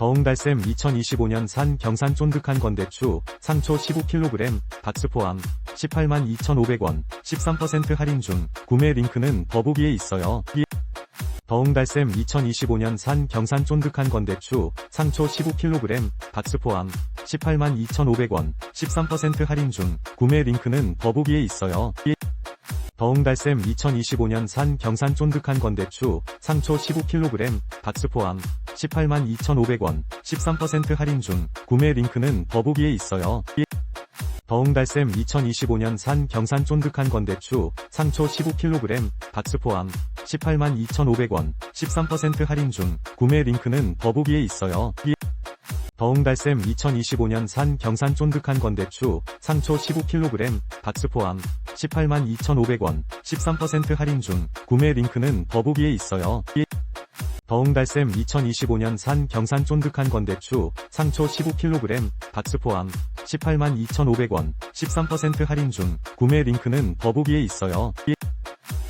더웅달샘 2025년 산 경산 쫀득한 건대추 상초 15kg 박스 포함 18만 2,500원 13% 할인 중 구매 링크는 더보기에 있어요. 더웅달샘 2025년 산 경산 쫀득한 건대추 상초 15kg 박스 포함 18만 2,500원 13% 할인 중 구매 링크는 더보기에 있어요. 더웅달샘 2025년 산 경산 쫀득한 건대추 상초 15kg 박스 포함 18만 2,500원 13% 할인 중 구매 링크는 더보기에 있어요. 더웅달샘 2025년 산 경산 쫀득한 건대추 상초 15kg 박스 포함 18만 2,500원 13% 할인 중 구매 링크는 더보기에 있어요. 더웅달샘 2025년 산 경산 쫀득한 건대추 상초 15kg 박스 포함 18만 2,500원 13% 할인 중 구매 링크는 더보기에 있어요. 더웅달샘 2025년 산 경산 쫀득한 건대추 상초 15kg 박스 포함 18만 2,500원 13% 할인 중 구매 링크는 더보기에 있어요.